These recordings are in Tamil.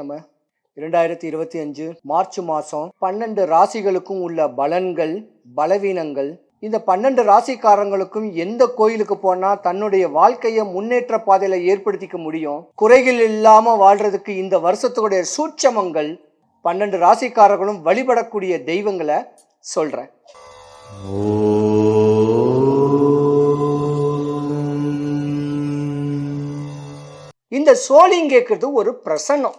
நம்ம? இரண்டாயிரத்தி இருபத்தி அஞ்சு மார்ச் மாதம் பன்னெண்டு ராசிகளுக்கும் உள்ள பலன்கள் பலவீனங்கள் இந்த பன்னெண்டு ராசிக்காரங்களுக்கும் எந்த கோயிலுக்கு போனால் தன்னுடைய வாழ்க்கையை முன்னேற்ற பாதையில் ஏற்படுத்திக்க முடியும்? குறைகள் இல்லாமல் வாழ்றதுக்கு இந்த வருஷத்துடைய சூட்சமங்கள் பன்னெண்டு ராசிக்காரர்களும் வழிபடக்கூடிய தெய்வங்களை சொல்கிறேன் இந்த சோழிங் கேட்கறது ஒரு பிரசன்னம்.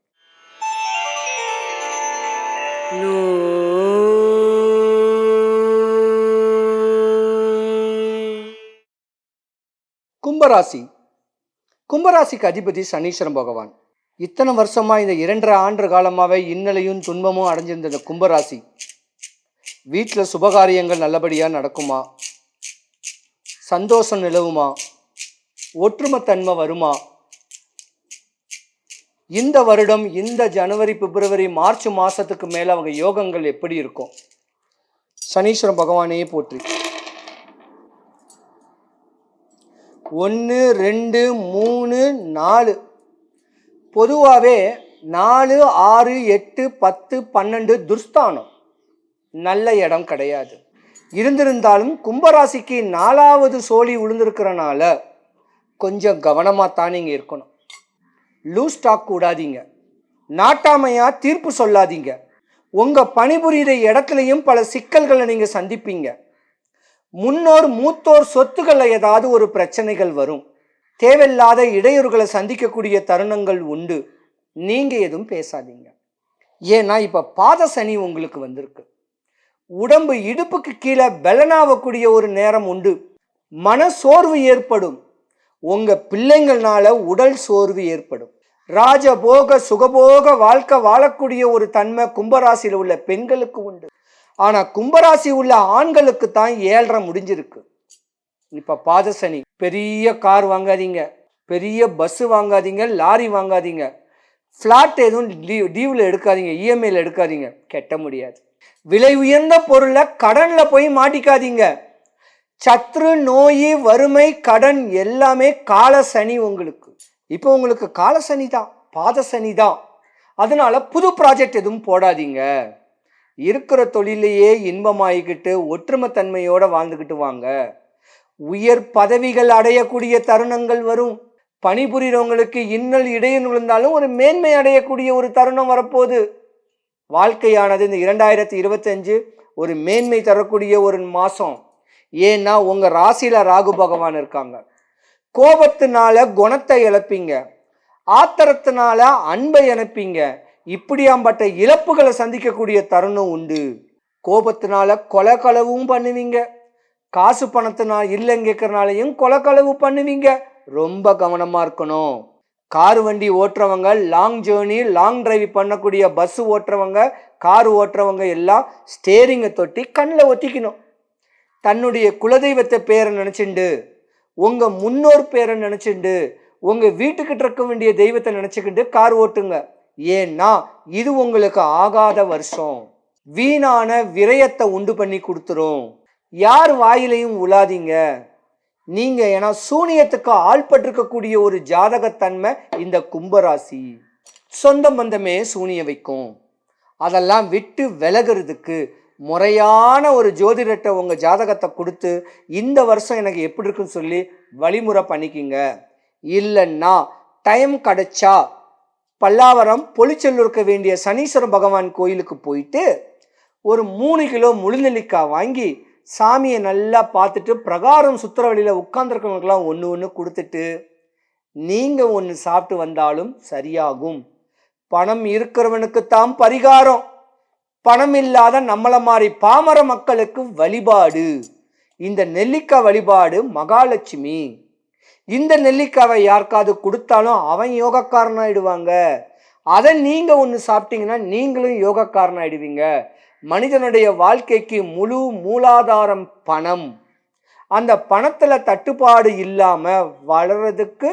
கும்பராசி. கும்பராசிக்கு அதிபதி சனீஸ்வரன் பகவான். இத்தனை வருஷமா இந்த இரண்டரை ஆண்டு காலமாகவே இன்னலையும் துன்பமும் அடைஞ்சிருந்த இந்த கும்பராசி. வீட்டில் சுபகாரியங்கள் நல்லபடியாக நடக்குமா? சந்தோஷம் நிலவுமா? ஒற்றுமைத்தன்மை வருமா? இந்த வருடம் இந்த ஜனவரி பிப்ரவரி மார்ச் மாதத்துக்கு மேலே அவங்க யோகங்கள் எப்படி இருக்கும்? சனீஸ்வரன் பகவானையே போற்றி. ஒன்று ரெண்டு மூணு நாலு. பொதுவாகவே நாலு ஆறு எட்டு பத்து பன்னெண்டு துர்ஸ்தானம். நல்ல இடம் கிடையாது. இருந்திருந்தாலும் கும்பராசிக்கு நாலாவது சோழி விழுந்திருக்கிறனால கொஞ்சம் கவனமாக தான் நீங்கள் இருக்கணும். லூஸ் டாக் கூடாதீங்க. நாட்டாமையா தீர்ப்பு சொல்லாதீங்க. உங்கள் பணிபுரியிற இடத்துலையும் பல சிக்கல்களை நீங்கள் சந்திப்பீங்க. முன்னோர் மூத்தோர் சொத்துக்களில் ஏதாவது ஒரு பிரச்சனைகள் வரும். தேவையில்லாத இடையூறுகளை சந்திக்கக்கூடிய தருணங்கள் உண்டு. நீங்கள் எதுவும் பேசாதீங்க. ஏன்னா இப்போ பாத சனி உங்களுக்கு வந்திருக்கு. உடம்பு இடுப்புக்கு கீழே பலனாகக்கூடிய ஒரு நேரம் உண்டு. மன சோர்வு ஏற்படும். உங்கள் பிள்ளைங்கள்னால உடல் சோர்வு ஏற்படும். ராஜபோக சுகபோக வாழ்க்கை வாழக்கூடிய ஒரு தன்மை கும்பராசியில் உள்ள பெண்களுக்கு உண்டு. ஆனால் கும்பராசி உள்ள ஆண்களுக்கு தான் ஏழரை முடிஞ்சிருக்கு. இப்போ பாதசனி பெரிய கார் வாங்காதீங்க. பெரிய பஸ் வாங்காதீங்க லாரி வாங்காதீங்க. ஃப்ளாட் எதுவும் லீவ் டீவில் எடுக்காதீங்க இஎம்ஐயில் எடுக்காதீங்க. கெட்ட முடியாது. விலை உயர்ந்த பொருளை கடனில் போய் மாட்டிக்காதீங்க. சத்ரு நோய் வறுமை கடன் எல்லாமே கால சனி உங்களுக்கு. இப்போ உங்களுக்கு கால சனி தான் பாத சனி தான். அதனால புது ப்ராஜெக்ட் எதுவும் போடாதீங்க. இருக்கிற தொழிலையே இன்பமாகிக்கிட்டு ஒற்றுமைத்தன்மையோட வாழ்ந்துக்கிட்டு வாங்க. உயர் பதவிகள் அடையக்கூடிய தருணங்கள் வரும். பணிபுரிகிறவங்களுக்கு இன்னல் இடையன் விழுந்தாலும் ஒரு மேன்மை அடையக்கூடிய ஒரு தருணம் வரப்போகுது. வாழ்க்கையானது இந்த இரண்டாயிரத்தி இருபத்தஞ்சு ஒரு மேன்மை தரக்கூடிய ஒரு மாதம் ஏன்னா உங்கள் ராசியில் ராகு பகவான் இருக்காங்க. கோபத்தினால குணத்தை இழப்பீங்க. ஆத்திரத்தினால அன்பை இழப்பீங்க. இப்படியாம்பட்ட இழப்புகளை சந்திக்கக்கூடிய தருணம் உண்டு. கோபத்தினால கொலக்களவும் பண்ணுவீங்க. காசு பணத்தினால் இல்லைன்னு கேட்கறனாலையும் கொலை பண்ணுவீங்க. ரொம்ப கவனமாக இருக்கணும். கார் வண்டி ஓட்டுறவங்க லாங் ஜேர்னி லாங் டிரைவ் பண்ணக்கூடிய பஸ் ஓட்டுறவங்க கார் ஓட்டுறவங்க எல்லாம் ஸ்டேரிங்கை தொட்டி கண்ணில் ஒத்திக்கணும் தன்னுடைய குலதெய்வத்தை பேரை நினச்சிண்டு உங்கள் முன்னோர் பேரை நினச்சிண்டு உங்கள் வீட்டுக்கிட்ட இருக்க வேண்டிய தெய்வத்தை நினச்சிக்கிட்டு கார் ஓட்டுங்க. ஏன்னா இது உங்களுக்கு ஆகாத வருஷம். வீணான விரயத்தை உண்டு பண்ணி கொடுத்துரும். யார் வாயிலையும் உலாதீங்க. நீங்கள் ஏன்னா சூனியத்துக்கு ஆள்பட்டிருக்கக்கூடிய ஒரு ஜாதகத்தன்மை இந்த கும்பராசி. சொந்த பந்தமே சூனிய வைக்கும். அதெல்லாம் விட்டு விலகிறதுக்கு முறையான ஒரு ஜோதிடத்தை உங்கள் ஜாதகத்தை கொடுத்து இந்த வருஷம் எனக்கு எப்படி இருக்குன்னு சொல்லி வழிமுறை பண்ணிக்கிங்க. இல்லைன்னா டைம் கிடைச்சா பல்லாவரம் பொலிச்செல்லூர் இருக்க வேண்டிய சனீஸ்வர பகவான் கோயிலுக்கு போயிட்டு ஒரு மூணு கிலோ முழுநெல்லிக்காய் வாங்கி சாமியை நல்லா பார்த்துட்டு பிரகாரம் சுற்றுற வழியில் உட்காந்துருக்கவங்களுக்கெல்லாம் ஒன்று ஒன்று கொடுத்துட்டு நீங்கள் ஒன்று சாப்பிட்டு வந்தாலும் சரியாகும். பணம் இருக்கிறவனுக்குத்தான் பரிகாரம். பணம் இல்லாத நம்மளை மாதிரி பாமர மக்களுக்கு வழிபாடு. இந்த நெல்லிக்காய் வழிபாடு மகாலட்சுமி. இந்த நெல்லிக்காவை யாருக்காவது கொடுத்தாலும் அவன் யோகக்காரன் ஆயிடுவாங்க அதை நீங்கள் ஒன்று சாப்பிட்டீங்கன்னா நீங்களும் யோகக்காரன் ஆயிடுவீங்க மனிதனுடைய வாழ்க்கைக்கு முழு மூலாதாரம் பணம். அந்த பணத்தில் தட்டுப்பாடு இல்லாமல் வளர்றதுக்கு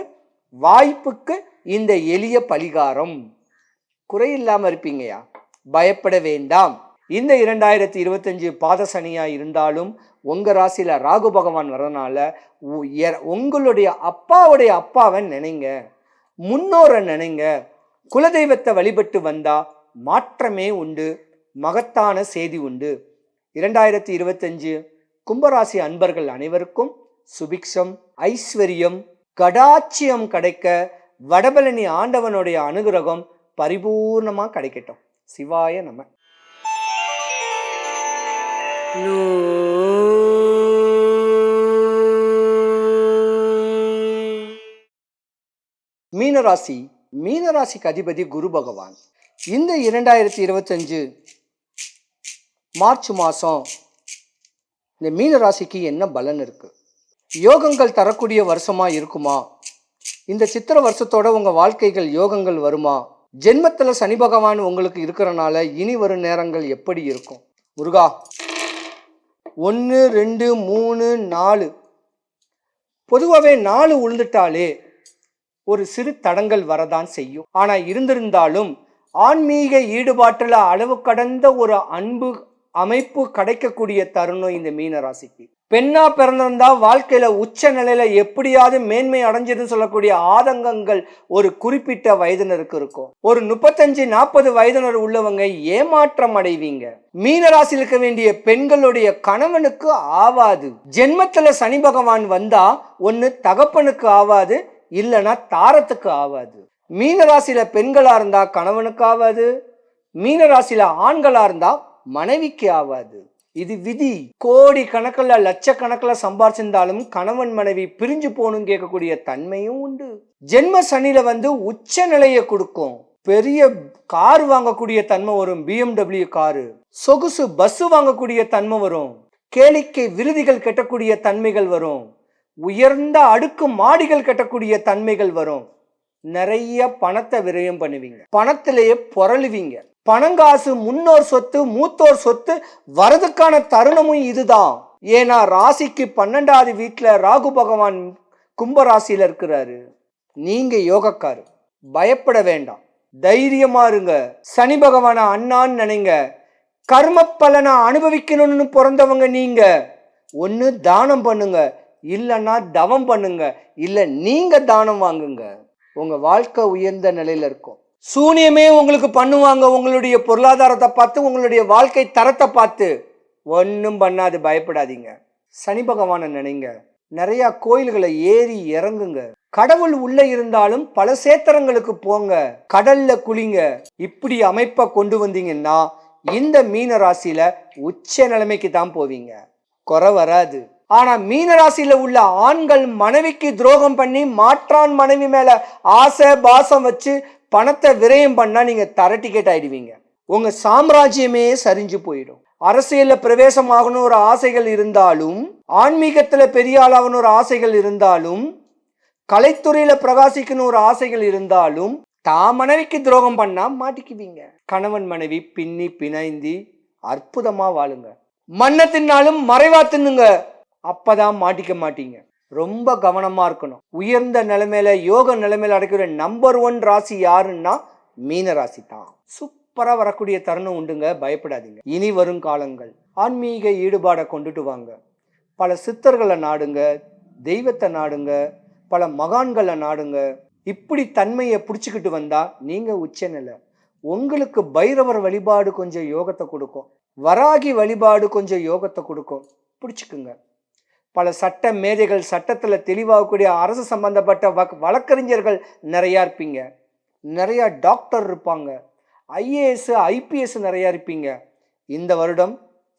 வாய்ப்புக்கு இந்த எளிய பலிகாரம் குறையில்லாமல் இருப்பீங்கயா பயப்பட வேண்டாம். இந்த இரண்டாயிரத்தி இருபத்தஞ்சு பாதசனியாக இருந்தாலும் உங்கள் ராசியில் ராகு பகவான் வரனால உ- எ- உங்களுடைய அப்பாவுடைய அப்பாவை நினைங்க. முன்னோரை நினைங்க. குலதெய்வத்தை வழிபட்டு வந்தால் மாற்றமே உண்டு மகத்தான செய்தி உண்டு. இரண்டாயிரத்தி இருபத்தஞ்சு கும்பராசி அன்பர்கள் அனைவருக்கும் சுபிக்ஷம் ஐஸ்வர்யம் கடாட்சியம் கிடைக்க வடபழனி ஆண்டவனுடைய அனுகிரகம் பரிபூர்ணமாக கிடைக்கட்டும். சிவாய நம. மீனராசி மீனராசிக்கு அதிபதி குரு பகவான். இந்த இரண்டாயிரத்தி இருபத்தஞ்சு மார்ச் மாதம் இந்த மீனராசிக்கு என்ன பலன் இருக்கு? யோகங்கள் தரக்கூடிய வருஷமா இருக்குமா? இந்த சித்திர வருஷத்தோட உங்க வாழ்க்கைகள் யோகங்கள் வருமா? ஜென்மத்தில் சனி பகவான் உங்களுக்கு இருக்கிறனால இனி வரும் நேரங்கள் எப்படி இருக்கும்? முருகா ஒன்று ரெண்டு மூணு நாலு. பொதுவாகவே நாலு உழுந்துட்டாலே ஒரு சிறு தடங்கள் வரதான் செய்யும். ஆனால் இருந்திருந்தாலும் ஆன்மீக ஈடுபாட்டில் அளவு கடந்த ஒரு அன்பு அமைப்பு கிடைக்கக்கூடிய தருணம் இந்த மீன ராசிக்கு பெண்ணா பிறந்திருந்தா வாழ்க்கையில உச்ச நிலையில எப்படியாவது மேன்மை அடைஞ்சதுன்னு சொல்லக்கூடிய ஆதங்கங்கள் ஒரு குறிப்பிட்ட வயதினருக்கு இருக்கும். ஒரு முப்பத்தஞ்சு நாற்பது வயதினர் உள்ளவங்க ஏமாற்றம் அடைவீங்க. மீனராசியில் இருக்க வேண்டிய பெண்களுடைய கணவனுக்கு ஆவாது. ஜென்மத்துல சனி பகவான் வந்தா ஒன்னு தகப்பனுக்கு ஆவாது இல்லைன்னா தாரத்துக்கு ஆவாது. மீனராசியில பெண்களா இருந்தா கணவனுக்கு ஆவாது. மீனராசியில ஆண்களா இருந்தா மனைவிக்கு ஆவாது. இது விதி. கோடி கணக்கில் லட்சக்கணக்கில் சம்பாரிச்சிருந்தாலும் கணவன் மனைவி பிரிஞ்சு போகணும் கேட்கக்கூடிய தன்மையும் உண்டு. ஜென்ம சனியில வந்து உச்ச நிலையை கொடுக்கும். பெரிய கார் வாங்கக்கூடிய தன்மை வரும். BMW car. சொகுசு பஸ் வாங்கக்கூடிய தன்மை வரும். கேளிக்கை விருதிகள் கட்டக்கூடிய தன்மைகள் வரும். உயர்ந்த அடுக்கு மாடிகள் கட்டக்கூடிய தன்மைகள் வரும். நிறைய பணத்தை விரயம் பண்ணுவீங்க. பணத்திலேயே புரளுவீங்க பணங்காசு முன்னோர் சொத்து மூத்தோர் சொத்து வரதுக்கான தருணமும் இதுதான். ஏன்னா ராசிக்கு பன்னெண்டாவது வீட்டில் ராகு பகவான் கும்பராசியில் இருக்கிறாரு. நீங்க யோகக்காரு பயப்பட வேண்டாம். தைரியமா இருங்க. சனி பகவான அண்ணான்னு நினைங்க. கர்ம பலனை அனுபவிக்கணும்னு பிறந்தவங்க நீங்க. ஒன்று தானம் பண்ணுங்க. இல்லைன்னா தவம் பண்ணுங்க. இல்லை நீங்க தானம் வாங்குங்க. உங்க வாழ்க்கை உயர்ந்த நிலையில இருக்கும். சூனியமே உங்களுக்கு பண்ணுவாங்க. உங்களுடைய பொருளாதாரத்தை பார்த்து உங்களுடைய வாழ்க்கை தரத்தை பார்த்து. ஒன்றும் பண்ணாது பயப்படாதீங்க. சனி பகவானை நினைங்க. நிறைய கோயில்களை ஏறி இறங்குங்க. கடவுள் உள்ள இருந்தாலும் பல சேத்திரங்களுக்கு போங்க. கடல்ல குளிங்க. இப்படி அமைப்பை கொண்டு வந்தீங்கன்னா இந்த மீன ராசியில உச்ச நிலைமைக்கு தான் போவீங்க. குறை வராது. ஆனா மீன ராசியில உள்ள ஆண்கள் மனைவிக்கு துரோகம் பண்ணி மாற்றான் மனைவி மேல ஆசை பாசம் வச்சு பணத்தை விரயம் பண்ணால் நீங்கள் தர டிக்கெட் ஆயிடுவீங்க. உங்கள் சாம்ராஜ்யமே சரிஞ்சு போயிடும். அரசியலில் பிரவேசமாகணும் ஒரு ஆசைகள் இருந்தாலும் ஆன்மீகத்தில் பெரிய ஆளாகணும் ஒரு ஆசைகள் இருந்தாலும் கலைத்துறையில் பிரகாசிக்கணும் ஒரு ஆசைகள் இருந்தாலும் தா மனைவிக்கு துரோகம் பண்ணால் மாட்டிக்குவீங்க. கணவன் மனைவி பின்னி பிணைந்தி அற்புதமாக வாழுங்க. மண்ணை தின்னாலும் மறைவா தின்னுங்க. அப்பதான் மாட்டிக்க மாட்டீங்க. ரொம்ப கவனமாக இருக்கணும். உயர்ந்த நிலைமையில யோக நிலைமையில அடைக்கிற நம்பர் ஒன் ராசி யாருன்னா மீன ராசி தான். சூப்பராக வரக்கூடிய தருணம் உண்டுங்க. பயப்படாதீங்க. இனி வரும் காலங்கள். ஆன்மீக ஈடுபாடை கொண்டுட்டு வாங்க. பல சித்தர்களை நாடுங்க. தெய்வத்தை நாடுங்க. பல மகான்களை நாடுங்க. இப்படி தன்மையை பிடிச்சிக்கிட்டு வந்தா உச்ச உச்சநிலை. உங்களுக்கு பைரவர் வழிபாடு கொஞ்சம் யோகத்தை கொடுக்கும். வராகி வழிபாடு கொஞ்சம் யோகத்தை கொடுக்கும். பிடிச்சிக்குங்க. பல சட்ட மேதைகள் சட்டத்தில் தெளிவாகக்கூடிய அரசு சம்பந்தப்பட்ட வக் வழக்கறிஞர்கள் நிறையா இருப்பீங்க. நிறையா டாக்டர் இருப்பாங்க. ஐஏஎஸ் ஐபிஎஸ் நிறையா இருப்பீங்க. இந்த வருடம்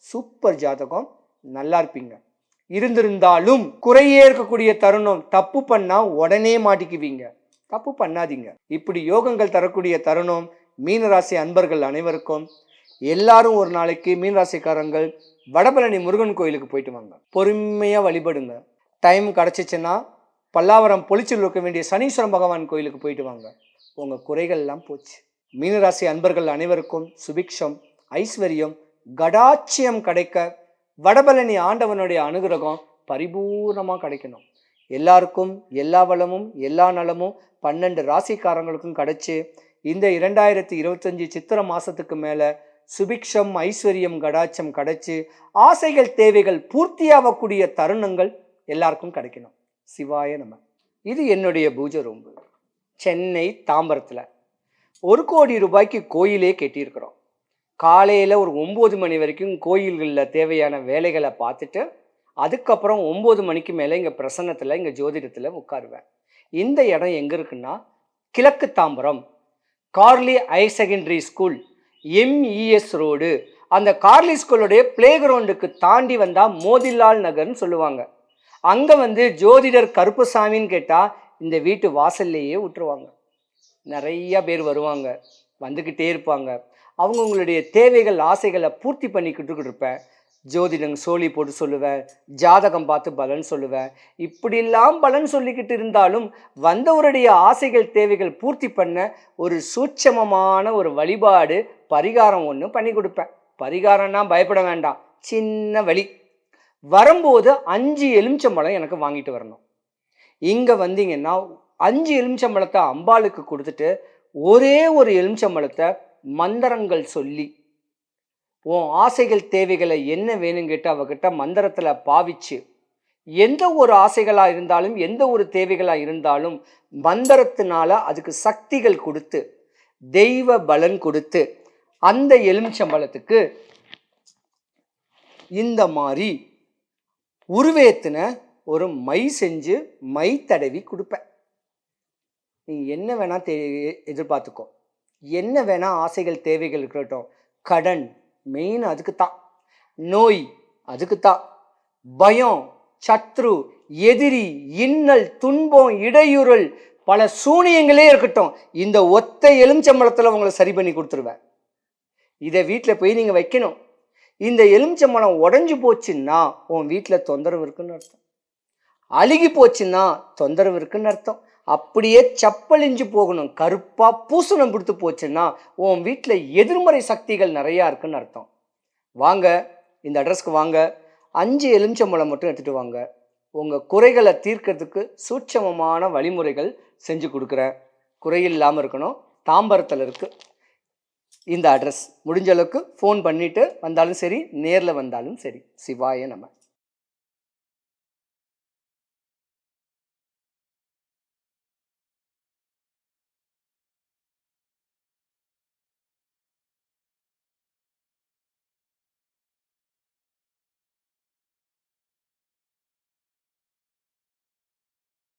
சூப்பர் ஜாதகம் நல்லா இருப்பீங்க. இருந்திருந்தாலும் குறையே இருக்கக்கூடிய தருணம் தப்பு பண்ணால் உடனே மாட்டிக்குவீங்க. தப்பு பண்ணாதீங்க. இப்படி யோகங்கள் தரக்கூடிய தருணம் மீனராசி அன்பர்கள் அனைவருக்கும். எல்லாரும் ஒரு நாளைக்கு மீனராசிக்காரங்கள் வடபழனி முருகன் கோயிலுக்கு போயிட்டு வாங்க. பொறுமையாக வழிபடுங்க. டைம் கிடச்சிச்சின்னா பல்லாவரம் பொளிச்சில் இருக்க வேண்டிய சனீஸ்வரன் பகவான் கோயிலுக்கு போயிட்டு வாங்க. உங்கள் குறைகள்லாம் போச்சு. மீனராசி அன்பர்கள் அனைவருக்கும் சுபிக்ஷம் ஐஸ்வர்யம் கடாட்சியம் கிடைக்க வடபழனி ஆண்டவனுடைய அனுகிரகம் பரிபூர்ணமாக கிடைக்கணும். எல்லாருக்கும் எல்லா வளமும் எல்லா நலமும் பன்னெண்டு ராசிக்காரங்களுக்கும் கிடைச்சி இந்த இரண்டாயிரத்தி இருபத்தஞ்சி சித்திரை மாதத்துக்கு மேலே சுபிக்ஷம் ஐஸ்வர்யம் கடாட்சம் கிடைச்சு ஆசைகள் தேவைகள் பூர்த்தியாகக்கூடிய தருணங்கள் எல்லாருக்கும் கிடைக்கணும். சிவாய நம்ம இது என்னுடைய பூஜை ரூம்பு. சென்னை தாம்பரத்தில் ஒரு கோடி ரூபாய்க்கு கோயிலே கெட்டியிருக்கிறோம். காலையில் ஒரு ஒம்பது மணி வரைக்கும் கோயில்களில் தேவையான வேலைகளை பார்த்துட்டு அதுக்கப்புறம் ஒம்பது மணிக்கு மேலே இங்கே பிரசன்னத்தில் இங்கே ஜோதிடத்தில் உட்காருவேன். இந்த இடம் எங்கே இருக்குன்னா கிழக்கு Tambaram. Carley higher secondary school. MES road. அந்த கார்லி ஸ்கூலுடைய பிளே கிரவுண்டுக்கு தாண்டி வந்தால் மோதிலால் நகர்னு சொல்லுவாங்க. அங்கே வந்து ஜோதிடர் கருப்புசாமின்னு கேட்டால் இந்த வீட்டு வாசல்லையே விட்டுருவாங்க. நிறைய பேர் வருவாங்க. வந்துக்கிட்டே இருப்பாங்க. அவங்கவுங்களுடைய தேவைகள் ஆசைகளை பூர்த்தி பண்ணிக்கிட்டு இருப்பேன். ஜோதிடம் சோழி போட்டு சொல்லுவேன் ஜாதகம் பார்த்து பலன் சொல்லுவேன். இப்படிலாம் பலன் சொல்லிக்கிட்டு இருந்தாலும் வந்தவருடைய ஆசைகள் தேவைகள் பூர்த்தி பண்ண ஒரு சூட்சமமான ஒரு வழிபாடு பரிகாரம் ஒன்று பண்ணி கொடுப்பேன். பரிகாரம்னா பயப்பட வேண்டாம். சின்ன வழி வரும்போது அஞ்சு எலுமிச்சம்பழம் எனக்கு வாங்கிட்டு வரணும். இங்கே வந்தீங்கன்னா அஞ்சு எலுமிச்சம்பழத்தை அம்பாளுக்கு கொடுத்துட்டு ஒரே ஒரு எலுமிச்சம்பழத்தை மந்திரங்கள் சொல்லி உன் ஆசைகள் தேவைகளை என்ன வேணுங்கிட்டு அவகிட்ட மந்திரத்தில் பாவிச்சு எந்த ஒரு ஆசைகளாக இருந்தாலும் எந்த ஒரு தேவைகளாக இருந்தாலும் மந்திரத்தினால அதுக்கு சக்திகள் கொடுத்து தெய்வ பலன் கொடுத்து அந்த எலுமிச்சம்பழத்துக்கு இந்த மாதிரி உருவேத்தின ஒரு மை செஞ்சு மை தடவி கொடுப்பேன். நீ என்ன வேணால் தே எதிர்பார்த்துக்கோ என்ன வேணால் ஆசைகள் தேவைகள் இருக்கட்டும் கடன் மெயின் அதுக்கு தான் நோய் அதுக்கு தான் பயம் சத்ரு எதிரி இன்னல் துன்பம் இடையூறல் பல சூனியங்களே இருக்கட்டும். இந்த ஒத்த எலுமிச்சம்பழத்தில் உங்களை சரி பண்ணி கொடுத்துருவேன். இதை வீட்டில் போய் நீங்கள் வைக்கணும். இந்த எலுமிச்சம்பழம் உடஞ்சி போச்சுன்னா உன் வீட்டில் தொந்தரவு இருக்குன்னு அர்த்தம். அழுகி போச்சுன்னா தொந்தரவு இருக்குன்னு அர்த்தம். அப்படியே செப்பலிஞ்சு போகணும். கருப்பாக பூசணம் கொடுத்து போச்சுன்னா உன் வீட்டில் எதிர்மறை சக்திகள் நிறையா இருக்குன்னு அர்த்தம். வாங்க இந்த அட்ரஸ்க்கு வாங்க. அஞ்சு எலுமிச்சம்பழம் மட்டும் எடுத்துகிட்டு வாங்க. உங்கள் குறைகளை தீர்க்கறதுக்கு சூட்சமமான வழிமுறைகள் செஞ்சு கொடுக்குறேன். குறையில்லாமல் இருக்கணும். தாம்பரத்தில் இருக்குது இந்த அட்ரஸ் முடிஞ்ச அளவுக்கு ஃபோன் பண்ணிவிட்டு வந்தாலும் சரி நேரில் வந்தாலும் சரி. சிவாய நம்ம